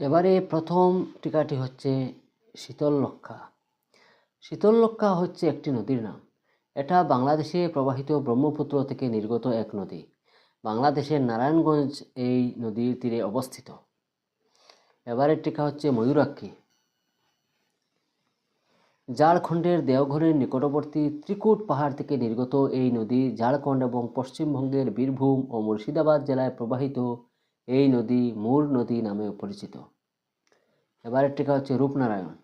এবারে প্রথম টিকাটি হচ্ছে শীতললক্ষা শীতললক্ষা হচ্ছে একটি নদীর নাম। এটা বাংলাদেশে প্রবাহিত ব্রহ্মপুত্র থেকে নির্গত এক নদী। বাংলাদেশের নারায়ণগঞ্জ এই নদীর তীরে অবস্থিত। এবারের টিকা হচ্ছে ময়ূরাক্ষী। ঝাড়খণ্ডের দেওঘরের নিকটবর্তী ত্রিকুট পাহাড় থেকে নির্গত এই নদী ঝাড়খণ্ড এবং পশ্চিমবঙ্গের বীরভূম ও মুর্শিদাবাদ জেলায় প্রবাহিত এই নদী মূর নদী নামেও পরিচিত। এবারের টিকা হচ্ছে রূপনারায়ণ।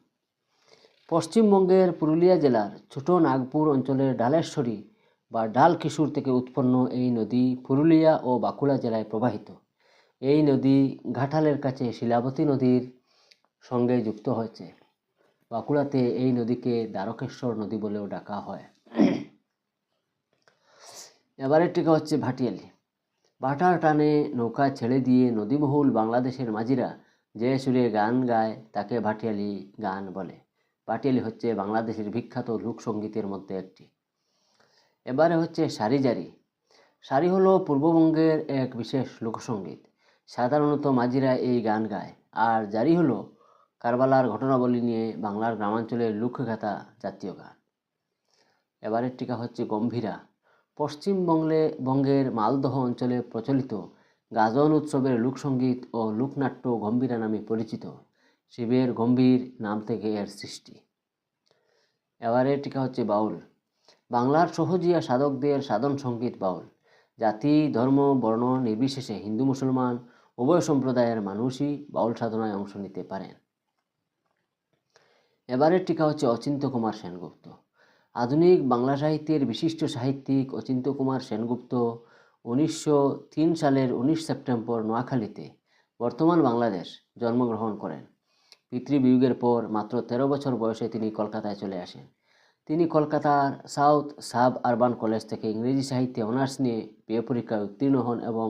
পশ্চিমবঙ্গের পুরুলিয়া জেলার ছোট নাগপুর অঞ্চলের ডালেশ্বরী বা ডাল কিশোর থেকে উৎপন্ন এই নদী পুরুলিয়া ও বাঁকুড়া জেলায় প্রবাহিত। এই নদী ঘাটালের কাছে শিলাবতী নদীর সঙ্গে যুক্ত হয়েছে। বাঁকুড়াতে এই নদীকে দ্বারকেশ্বর নদী বলেও ডাকা হয়। এবারের টিকা হচ্ছে ভাটিয়ালি। ভাটার টানে নৌকা ছেড়ে দিয়ে নদীবহুল বাংলাদেশের মাঝিরা যে সুরে গান গায়, তাকে ভাটিয়ালি গান বলে। ভাটিয়ালি হচ্ছে বাংলাদেশের বিখ্যাত লোকসঙ্গীতের মধ্যে একটি। এবারে হচ্ছে সারিজারি সারি হলো পূর্ববঙ্গের এক বিশেষ লোকসঙ্গীত সাধারণত মাঝিরা এই গান গায়। আর জারি হলো কারবালার ঘটনাবলী নিয়ে বাংলার গ্রামাঞ্চলের লোকগাথা জাতীয় গান। এবারের টিকা হচ্ছে গম্ভীরা। পশ্চিমবঙ্গে বঙ্গের মালদহ অঞ্চলে প্রচলিত গাজন উৎসবের লোকসঙ্গীত ও লোকনাট্য গম্ভীরা নামে পরিচিত। শিবের গম্ভীর নাম থেকে এর সৃষ্টি। এবারের টিকা হচ্ছে বাউল। বাংলার সহজিয়া সাধকদের সাধন সংগীত বাউল। জাতি, ধর্ম, বর্ণ নির্বিশেষে হিন্দু, মুসলমান, উভয় সম্প্রদায়ের মানুষই বাউল সাধনায় অংশ নিতে পারেন। এবারের টিকা হচ্ছে অচিন্ত কুমার সেনগুপ্ত। আধুনিক বাংলা সাহিত্যের বিশিষ্ট সাহিত্যিক অচিন্ত কুমার সেনগুপ্ত উনিশশো তিন সালের উনিশ সেপ্টেম্বর নোয়াখালীতে বর্তমান বাংলাদেশ জন্মগ্রহণ করেন। পিতৃবিয়োগের পর মাত্র তেরো বছর বয়সে তিনি কলকাতায় চলে আসেন। তিনি কলকাতার সাউথ সাব আরবান কলেজ থেকে ইংরেজি সাহিত্যে অনার্স নিয়ে বিএ পরীক্ষায় উত্তীর্ণ হন এবং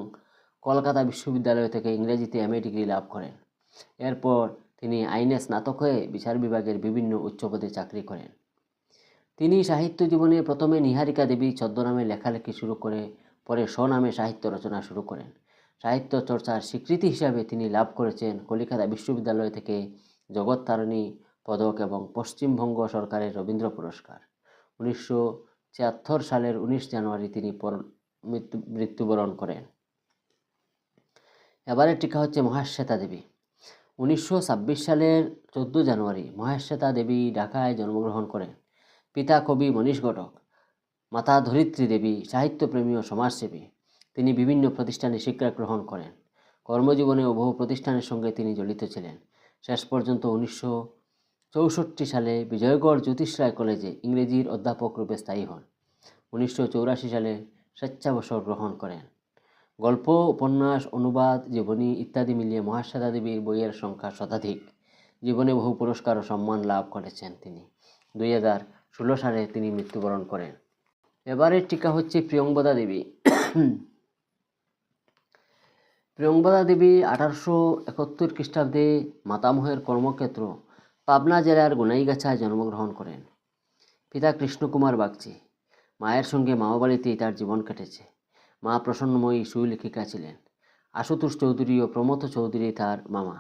কলকাতা বিশ্ববিদ্যালয় থেকে ইংরেজিতে এমএ ডিগ্রি লাভ করেন। এরপর তিনি আইনে স্নাতক হয়ে বিচার বিভাগের বিভিন্ন উচ্চ পদে চাকরি করেন। তিনি সাহিত্য জীবনে প্রথমে নিহারিকা দেবী ছদ্মনামে লেখালেখি শুরু করে পরে স্বনামে সাহিত্য রচনা শুরু করেন। সাহিত্য চর্চার স্বীকৃতি হিসাবে তিনি লাভ করেছেন কলিকাতা বিশ্ববিদ্যালয় থেকে জগত্তারিণী পদক এবং পশ্চিমবঙ্গ সরকারের রবীন্দ্র পুরস্কার। উনিশশো ছিয়াত্তর সালের উনিশ জানুয়ারি তিনি মৃত্যু, মৃত্যুবরণ করেন। এবারে টিকা হচ্ছে মহাশ্বেতা দেবী। উনিশশো ছাব্বিশ সালের চোদ্দ জানুয়ারি মহাশ্বেতা দেবী ঢাকায় জন্মগ্রহণ করেন। পিতা কবি মনীষ ঘটক, মাতা ধরিত্রী দেবী, সাহিত্যপ্রেমী ও সমাজসেবী। তিনি বিভিন্ন প্রতিষ্ঠানে শিক্ষা গ্রহণ করেন। কর্মজীবনেও বহু প্রতিষ্ঠানের সঙ্গে তিনি জড়িত ছিলেন। শেষ পর্যন্ত উনিশশো চৌষট্টি সালে বিজয়গড় জ্যোতিষ রায় কলেজে ইংরেজির অধ্যাপক রূপে স্থায়ী হন। উনিশশো চৌরাশি সালে স্বেচ্ছাবসর গ্রহণ করেন। গল্প, উপন্যাস, অনুবাদ, জীবনী ইত্যাদি মিলিয়ে মহাশ্বেতা দেবীর বইয়ের সংখ্যা শতাধিক। জীবনে বহু পুরস্কার ও সম্মান লাভ করেছেন তিনি। দুই হাজার ষোলো সালে তিনি মৃত্যুবরণ করেন। এবারের টিকা হচ্ছে প্রিয়ঙ্বদা দেবী। প্রিয়ঙ্বদা দেবী আঠারোশো একাত্তর খ্রিস্টাব্দে মাতামহের কর্মক্ষেত্র পাবনা জেলার গুনাইগাছায় জন্মগ্রহণ করেন। পিতা কৃষ্ণকুমার বাগচি। মায়ের সঙ্গে মামাবাড়িতেই তার জীবন কেটেছে। মা প্রসন্নময়ী সুলেখিকা ছিলেন। আশুতোষ চৌধুরী ও প্রমথ চৌধুরী তার মামা।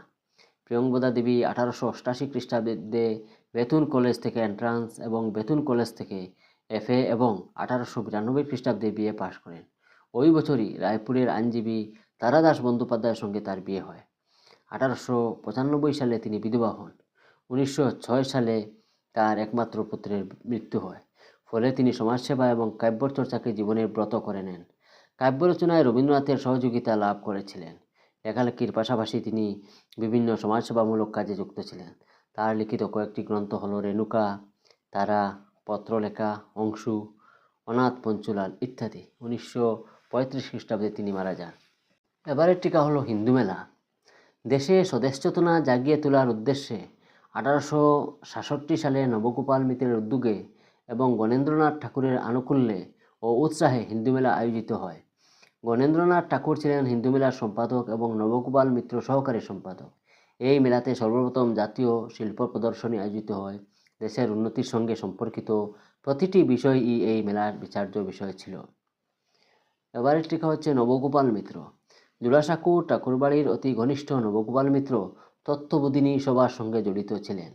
প্রিয়ঙ্বদা দেবী আঠারোশো অষ্টাশি খ্রিস্টাব্দে বেতুন কলেজ থেকে এন্ট্রান্স এবং বেতুন কলেজ থেকে এফএ এবং আঠারোশো বিরানব্বই খ্রিস্টাব্দে বিএ পাশ করেন। ওই বছরই রায়পুরের আইনজীবী তারাদাস বন্দ্যোপাধ্যায়ের সঙ্গে তার বিয়ে হয়। আঠারোশো পঁচানব্বই সালে তিনি বিধবা হন। উনিশশো ছয় সালে তার একমাত্র পুত্রের মৃত্যু হয়। ফলে তিনি সমাজসেবা এবং কাব্যচর্চাকে জীবনের ব্রত করে নেন। কাব্য রচনায় রবীন্দ্রনাথের সহযোগিতা লাভ করেছিলেন। লেখালেখির পাশাপাশি তিনি বিভিন্ন সমাজসেবামূলক কাজে যুক্ত ছিলেন। তার লিখিত কয়েকটি গ্রন্থ হল রেণুকা, তারা, পত্রলেখা, অংশু, অনাথ পঞ্চুলাল ইত্যাদি। উনিশশো পঁয়ত্রিশ খ্রিস্টাব্দে তিনি মারা যান। এবারের টিকা হলো হিন্দু মেলা। দেশে স্বদেশ চেতনা জাগিয়ে তোলার উদ্দেশ্যে আঠারোশো সাতষট্টি সালে নবগোপাল মিত্রের উদ্যোগে এবং গণেন্দ্রনাথ ঠাকুরের আনুকূল্যে ও উৎসাহে হিন্দু মেলা আয়োজিত হয়। গণেন্দ্রনাথ ঠাকুর ছিলেন হিন্দু মেলার সম্পাদক এবং নবগোপাল মিত্র সহকারী সম্পাদক। এই মেলাতে সর্বপ্রথম জাতীয় শিল্প প্রদর্শনী আয়োজিত হয়। দেশের উন্নতির সঙ্গে সম্পর্কিত প্রতিটি বিষয়ই এই মেলার বিচার্য বিষয় ছিল। এবারের টিকা হচ্ছে নবগোপাল মিত্র। জোড়াসাঁকু ঠাকুরবাড়ির অতি ঘনিষ্ঠ নবগোপাল মিত্র তত্ত্ববোধিনী সবার সঙ্গে জড়িত ছিলেন।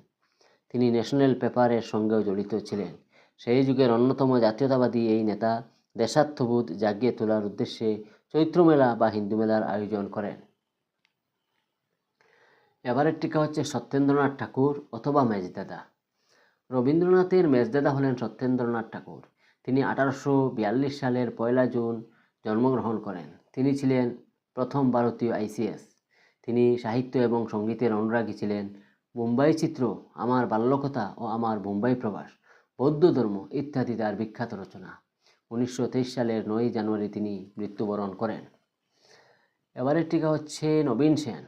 তিনি ন্যাশনাল পেপারের সঙ্গেও জড়িত ছিলেন। সেই যুগের অন্যতম জাতীয়তাবাদী এই নেতা দেশাত্মবোধ জাগিয়ে তোলার উদ্দেশ্যে চৈত্র মেলা বা হিন্দু মেলার আয়োজন করেন। এবারের টিকা হচ্ছে সত্যেন্দ্রনাথ ঠাকুর অথবা মেজদাদা। রবীন্দ্রনাথের মেজদাদা হলেন সত্যেন্দ্রনাথ ঠাকুর। তিনি আঠারোশো বিয়াল্লিশ সালের পয়লা জুন জন্মগ্রহণ করেন। তিনি ছিলেন প্রথম ভারতীয় আইসিএস তিনি সাহিত্য এবং সঙ্গীতের অনুরাগী ছিলেন। মুম্বাই চিত্র, আমার বাল্যকথা ও আমার মুম্বাই প্রবাস, বৌদ্ধ ধর্ম ইত্যাদি তার বিখ্যাত রচনা। উনিশশো তেইশ সালের নয় জানুয়ারি তিনি মৃত্যুবরণ করেন। এবারের টিকা হচ্ছে নবীন সেন।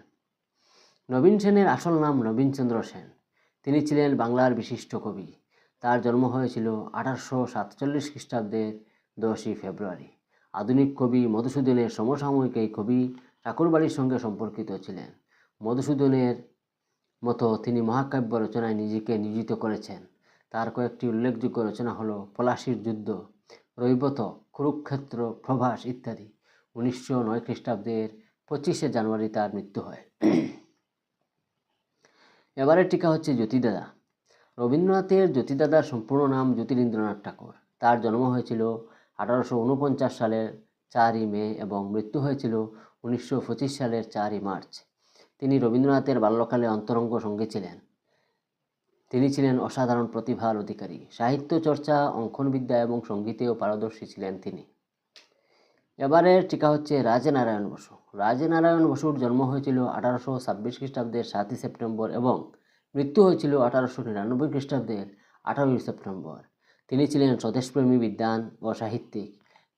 নবীন সেনের আসল নাম নবীনচন্দ্র সেন। তিনি ছিলেন বাংলার বিশিষ্ট কবি। তার জন্ম হয়েছিল আঠারোশো সাতচল্লিশ খ্রিস্টাব্দের দশই ফেব্রুয়ারি। আধুনিক কবি মধুসূদনের সমসাময়িক এই কবি ঠাকুরবাড়ির সঙ্গে সম্পর্কিত ছিলেন। মধুসূদনের মতো তিনি মহাকাব্য রচনায় নিজেকে নিয়োজিত করেছেন। তার কয়েকটি উল্লেখযোগ্য রচনা হলো পলাশির যুদ্ধ রৈবত, কুরুক্ষেত্র, প্রভাস ইত্যাদি। উনিশশো নয় খ্রিস্টাব্দের পঁচিশে জানুয়ারি তার মৃত্যু হয়। এবারের টিকা হচ্ছে জ্যোতিদাদা। রবীন্দ্রনাথের জ্যোতিদাদার সম্পূর্ণ নাম জ্যোতিরিন্দ্রনাথ ঠাকুর। তার জন্ম হয়েছিল আঠারোশো উনপঞ্চাশ সালের চারই মে এবং মৃত্যু হয়েছিল উনিশশো পঁচিশ সালের চারই মার্চ। তিনি রবীন্দ্রনাথের বাল্যকালে অন্তরঙ্গ সঙ্গী ছিলেন। তিনি ছিলেন অসাধারণ প্রতিভার অধিকারী। সাহিত্য চর্চা অঙ্কনবিদ্যা এবং সঙ্গীতেও পারদর্শী ছিলেন তিনি। এবারের টিকা হচ্ছে রাজনারায়ণ বসু। রাজনারায়ণ বসুর জন্ম হয়েছিল আঠারোশো ছাব্বিশ খ্রিস্টাব্দের সাতই সেপ্টেম্বর এবং মৃত্যু হয়েছিল আঠারোশো নিরানব্বই খ্রিস্টাব্দের আঠারোই সেপ্টেম্বর। তিনি ছিলেন স্বদেশপ্রেমী বিদ্বান ও সাহিত্যিক।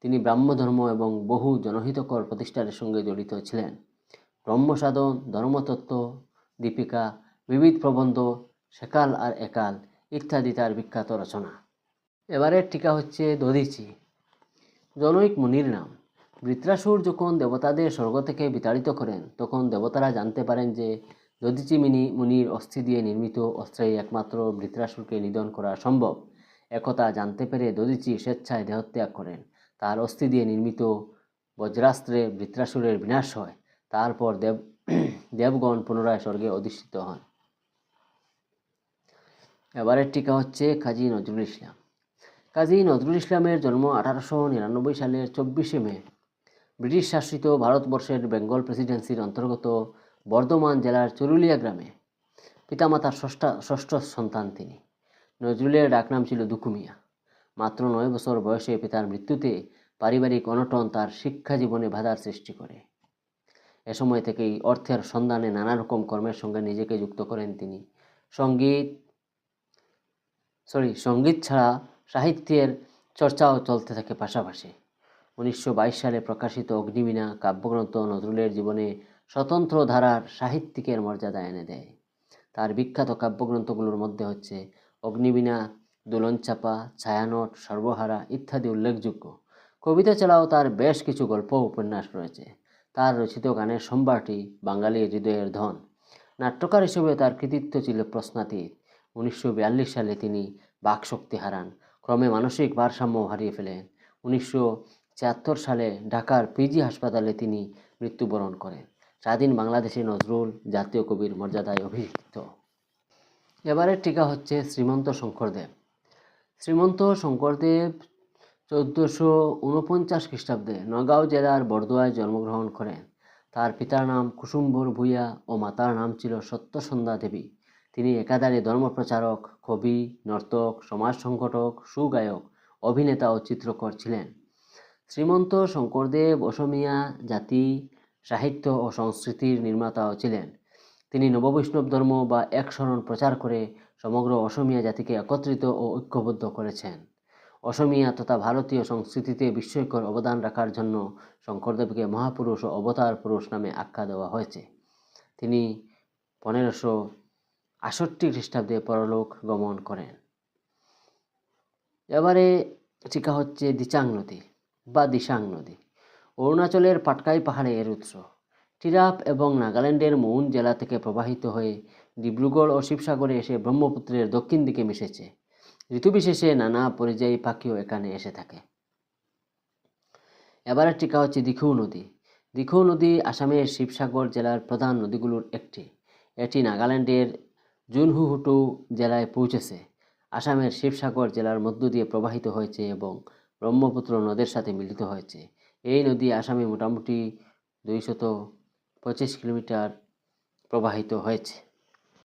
তিনি ব্রাহ্মধর্ম এবং বহু জনহিতকর প্রতিষ্ঠানের সঙ্গে জড়িত ছিলেন। ব্রহ্মসাধন, ধর্মতত্ত্ব, দীপিকা, বিবিধ প্রবন্ধ সেকাল আর একাল ইত্যাদি তার বিখ্যাত রচনা। এবারের টিকা হচ্ছে দধিচি। জনৈক মুনির নাম। বৃত্রাসুর যখন দেবতাদের স্বর্গ থেকে বিতাড়িত করেন, তখন দেবতারা জানতে পারেন যে দধিচি মিনি মুনির অস্থি দিয়ে নির্মিত অস্ত্রেই একমাত্র বৃত্রাসুরকে নিধন করা সম্ভব। একথা জানতে পেরে দধিচি স্বেচ্ছায় দেহত্যাগ করেন। তার অস্থি দিয়ে নির্মিত বজ্রাস্ত্রে বৃত্রাসুরের বিনাশ হয়। তারপর দেব দেবগণ পুনরায় স্বর্গে অধিষ্ঠিত হন। এবারের টিকা হচ্ছে কাজী নজরুল ইসলাম। কাজী নজরুল ইসলামের জন্ম আঠারোশো নিরানব্বই সালের চব্বিশে মে। ব্রিটিশ শাসিত ভারতবর্ষের বেঙ্গল প্রেসিডেন্সির অন্তর্গত বর্ধমান জেলার চরুলিয়া গ্রামে। পিতামাতার ষষ্ঠ ষষ্ঠ সন্তান তিনি। নজরুলের ডাকনাম ছিল দুকুমিয়া মাত্র নয় বছর বয়সে পিতার মৃত্যুতে পারিবারিক অনটন তার শিক্ষা জীবনে বাধার সৃষ্টি করে। এ সময় থেকেই অর্থের সন্ধানে নানা রকম কর্মের সঙ্গে নিজেকে যুক্ত করেন তিনি। সংগীত সরি, সংগীত ছাড়া সাহিত্যের চর্চাও চলতে থাকে পাশাপাশি। উনিশশো বাইশ সালে প্রকাশিত অগ্নিবীণা কাব্যগ্রন্থ নজরুলের জীবনে স্বতন্ত্র ধারার সাহিত্যিকের মর্যাদা এনে দেয়। তার বিখ্যাত কাব্যগ্রন্থগুলোর মধ্যে হচ্ছে অগ্নিবীণা, দোলনচাপা, ছায়ানট, সর্বহারা ইত্যাদি উল্লেখযোগ্য। কবিতা ছাড়াও তার বেশ কিছু গল্প উপন্যাস রয়েছে। তার রচিত গানের সম্ভারটি বাঙালি হৃদয়ের ধন। নাট্যকার হিসেবে তার কৃতিত্ব ছিল প্রশ্নাতীত। উনিশশো বিয়াল্লিশ সালে তিনি বাকশক্তি হারান। ক্রমে মানসিক ভারসাম্য হারিয়ে ফেলেন। উনিশশো ছিয়াত্তর সালে ঢাকার পিজি হাসপাতালে তিনি মৃত্যুবরণ করেন। স্বাধীন বাংলাদেশে নজরুল জাতীয় কবির মর্যাদায় অভিষিক্ত। এবারের টিকা হচ্ছে শ্রীমন্ত শঙ্করদেব শ্রীমন্ত শঙ্করদেব চৌদ্দশো উনপঞ্চাশ খ্রিস্টাব্দে নগাঁও জেলার বরদোয়ায় জন্মগ্রহণ করেন। তার পিতার নাম কুসুম্বর ভূঁইয়া ও মাতার নাম ছিল সত্যসন্ধ্যা দেবী। তিনি একাধারে ধর্মপ্রচারক, কবি, নর্তক, সমাজ সংগঠক, সুগায়ক, অভিনেতা ও চিত্রকর ছিলেন। শ্রীমন্ত শঙ্করদেব অসমিয়া জাতি, সাহিত্য ও সংস্কৃতির নির্মাতাও ছিলেন। তিনি নববৈষ্ণব ধর্ম বা এক শরণ প্রচার করে সমগ্র অসমিয়া জাতিকে একত্রিত ও ঐক্যবদ্ধ করেছেন। অসমিয়া তথা ভারতীয় সংস্কৃতিতে বিস্ময়কর অবদান রাখার জন্য শঙ্করদেবকে মহাপুরুষ ও অবতার পুরুষ নামে আখ্যা দেওয়া হয়েছে। তিনি পনেরোশো আষট্টি খ্রিস্টাব্দে পরলোক গমন করেন। এবারে টিকা হচ্ছে দিচাং নদী বা দিশাং নদী। অরুণাচলের পাটকাই পাহাড়ে এর উৎস। টিরাপ এবং নাগাল্যান্ডের মৌন জেলা থেকে প্রবাহিত হয়ে ডিব্রুগড় ও শিবসাগরে এসে ব্রহ্মপুত্রের দক্ষিণ দিকে মিশেছে। ঋতুবিশেষে নানা পরিযায়ী পাখিও এখানে এসে থাকে। এবারে টিকা হচ্ছে দিখৌ নদী। দিখৌ নদী আসামের শিবসাগর জেলার প্রধান নদীগুলোর একটি। এটি নাগাল্যান্ডের জুনহুহুটু জেলায় পৌঁছেছে। আসামের শিবসাগর জেলার মধ্য দিয়ে প্রবাহিত হয়েছে এবং ব্রহ্মপুত্র নদের সাথে মিলিত হয়েছে। এই নদী আসামে মোটামুটি দুইশত পঁচিশ কিলোমিটার প্রবাহিত হয়েছে।